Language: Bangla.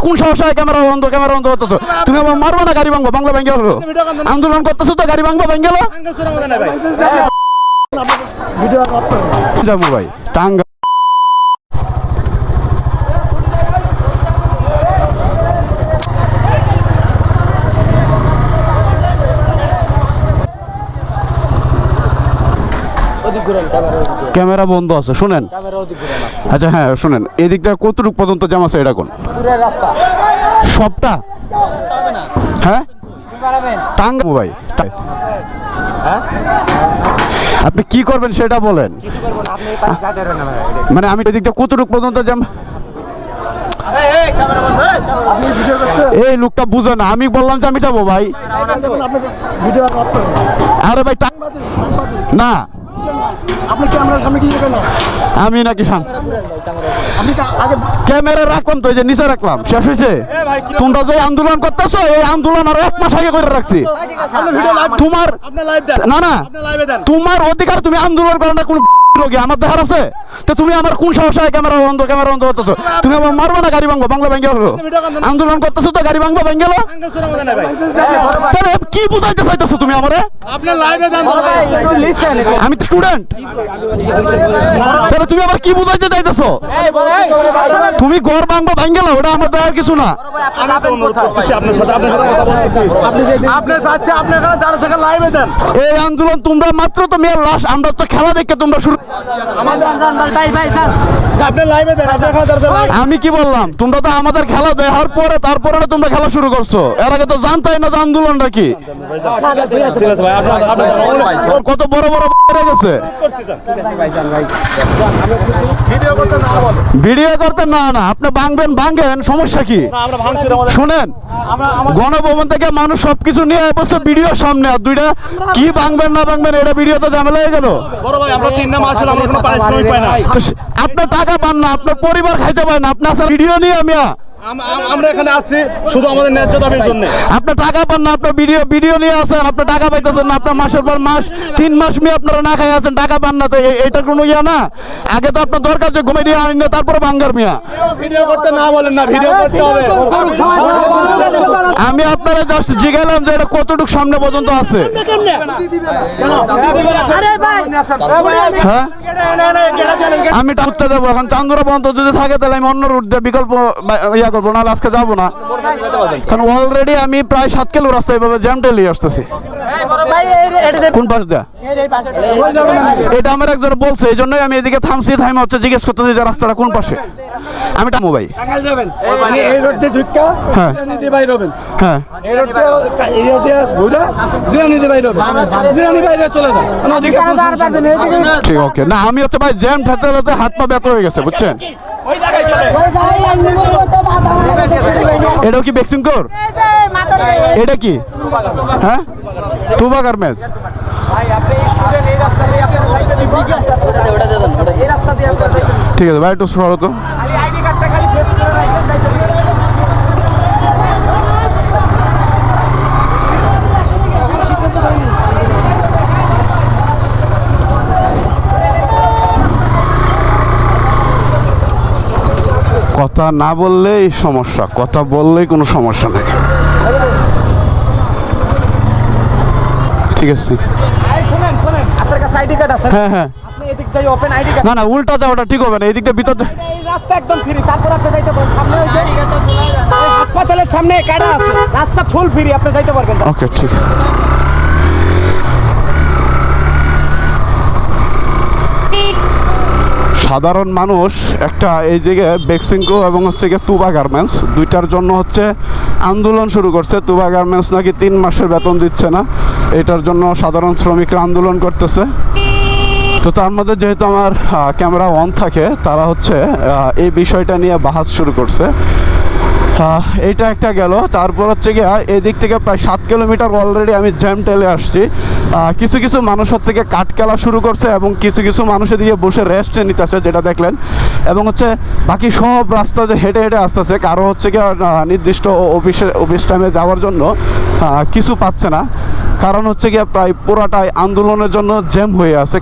কোন সমস্যা ক্যামেরা বন্ধ ক্যামেরা বন্ধ করতেছো তুমি আমার মারবো না গাড়ি ভাঙবো বাংলা ভেঙে গেলো আন্দোলন করতেছো তো গাড়ি ভাঙবো ভেঙে গেলো ভাই টাঙ্গা ক্যামেরা বন্ধ আছে শুনেন। আচ্ছা হ্যাঁ শুনেন। এদিকটা কতটুকু পর্যন্ত জাম আছে এটা কোন? সবটা? হ্যাঁ? টাঙ্গা ভাই টা- আপনি কি করবেন সেটা বলেন। মানে আমি এদিকটা কতটুকু পর্যন্ত জাম এই লোকটা বুঝে না আমি বললাম যে আমি যাব ভাই। আরে ভাই টা- না? আপনি ক্যামেরার সামনে কি রাখেন না? আমি নাকি শান আমি আগে ক্যামেরা রাখলাম তো এই যে নিচে রাখলাম শেষ হয়েছে। তোমরা যে আন্দোলন করতেছো এই আন্দোলন আর এক মাস আগে করে রাখছি। তোমার না না। তোমার অধিকার তুমি আন্দোলন করো না কোন রোগী আমার দেখার আছে? তো তুমি আমার কোন সাহসায় ক্যামেরা বন্ধ ক্যামেরা বন্ধ করতেছো? তুমি আমার মারবো না গাড়ি ভাঙবো? বাংলা ভেঙে গেলো আন্দোলন করতেছো তো গাড়ি ভাঙবো ভেঙে গেলো তাহলে কি বুঝাইতে চাইতেছো তুমি আমারে? আমি তো স্টুডেন্ট তাহলে তুমি আবার কি বুঝাইতে চাইতেছো? তুমি ঘর ভাঙবো ভেঙে গেলো ওটা আমার দেওয়ার কিছু না। এই আন্দোলন তোমরা মাত্র তো মেয়ের লাশ আমরা তো খেলা দেখে তোমরা শুরু আমাদের ভাই ভাই আমি কি বললাম? তোমরা তো আমাদের খেলা দেখার পরে তারপরে তোমরা খেলা শুরু করছ। এর আগে তো জানতাই না যে আন্দোলনটা কি কত বড় বড় গেছে। ভিডিও করতে না না আপনি ভাঙবেন ভাঙেন সমস্যা কি? শুনেন গণভবন থেকে মানুষ সবকিছু নিয়ে বসে ভিডিও সামনে আর দুইটা কি ভাঙবেন না ভাঙবেন এটা ভিডিও তো ঝামেলা হয়ে গেল। আপনার টাকা পান না আপনার পরিবার খাইতে পারেন আপনার ভিডিও নিয়ে আমি আমরা এখানে আছি শুধু আমাদের ন্যায্য দাবির জন্য। আপনার টাকা পান না আপনার ভিডিও ভিডিও নিয়ে আসেন আপনার টাকা পাইতেছেন না আপনার মাসের পর মাস তিন মাস মেয়ে আপনারা না খাই আছেন টাকা পান না তো এটা কোনো ইয়া না? আগে তো আপনার দরকার যে ঘুমে দিয়ে আনিন না তারপরে বাঙ্গার মিয়া। ভিডিও করতে না বলেন না ভিডিও করতে হবে। আমি আপনারা জাস্ট জিজ্ঞালাম যে এটা কতটুকু সামনে পর্যন্ত আছে। হ্যাঁ? আমি উঠতে দেবো। এখন চান্দুরা পর্যন্ত যদি থাকে তাহলে আমি অন্য রুট দিয়ে বিকল্প ইয়া করব নাহলে আজকে যাব না। কারণ অলরেডি আমি প্রায় সাত কিলো রাস্তা এভাবে জ্যাম টেলিয়ে আসতেছি। কোন পাশ দেয়া? এটা আমার একজন বলছে এই জন্যই আমি এদিকে থামছি থামে হচ্ছে জিজ্ঞেস করতে যে রাস্তাটা কোন পাশে? আমি টামো ভাই। মানে এই রোড দিয়ে ঢুকা হ্যাঁ। হ্যাঁ। এই রোড দিয়ে ঘুরে জিরানি চলে যান। ঠিক ওকে না আমি হচ্ছে ভাই জ্যাম ঠেতে ঠেতে হাত পা ব্যথা হয়ে গেছে বুঝছেন? এটাও কি ভ্যাকসিন কোর এটা কি? হ্যাঁ? টুবা গার্মেন্টস ঠিক আছে, ভাই, একটু সরো তো। কথা না বললেই সমস্যা, কথা বললেই কোনো সমস্যা নেই। ঠিক আছে আপনার কাছে আইডি কার্ড আছে? হ্যাঁ হ্যাঁ। আপনি এদিক ওপেন আইডি কার্ড না না উল্টা যাওয়াটা ঠিক হবে না এই দিকটা ভিতর এই রাস্তা একদম ফ্রি তারপর আপনি যাইতে পারবেন। সামনে ওই যে হাসপাতালের সামনে কাটা আছে। রাস্তা ফুল ফ্রি আপনি যাইতে পারবেন। ওকে ঠিক। সাধারণ মানুষ একটা এই জায়গায় বেক্সিংকো এবং হচ্ছে গিয়ে তুবা গার্মেন্টস, দুইটার জন্য হচ্ছে আন্দোলন শুরু করছে। তুবা গার্মেন্টস নাকি তিন মাসের বেতন দিচ্ছে না, এটার জন্য সাধারণ শ্রমিকরা আন্দোলন করতেছে। তো তার মধ্যে যেহেতু আমার ক্যামেরা অন থাকে, তারা হচ্ছে এই বিষয়টা নিয়ে বাহাস শুরু করছে। আহ, এইটা একটা গেল। তারপর হচ্ছে গিয়ে এদিক থেকে প্রায় সাত কিলোমিটার অলরেডি আমি জ্যাম টেলে আসছি। কিছু কিছু মানুষ হচ্ছে গিয়ে কাঠ খেলা শুরু করছে এবং কিছু কিছু মানুষ এদিকে বসে রেস্ট নিতেছে যেটা দেখলেন। এবং হচ্ছে বাকি সব রাস্তা যে হেঁটে হেঁটে আসতেছে কারও হচ্ছে গিয়ে নির্দিষ্ট অফিসে অফিস টাইমে যাওয়ার জন্য কিছু পাচ্ছে না। কারণ হচ্ছে গিয়ে প্রায় পুরাটাই আন্দোলনের জন্য জ্যাম হয়ে আছে।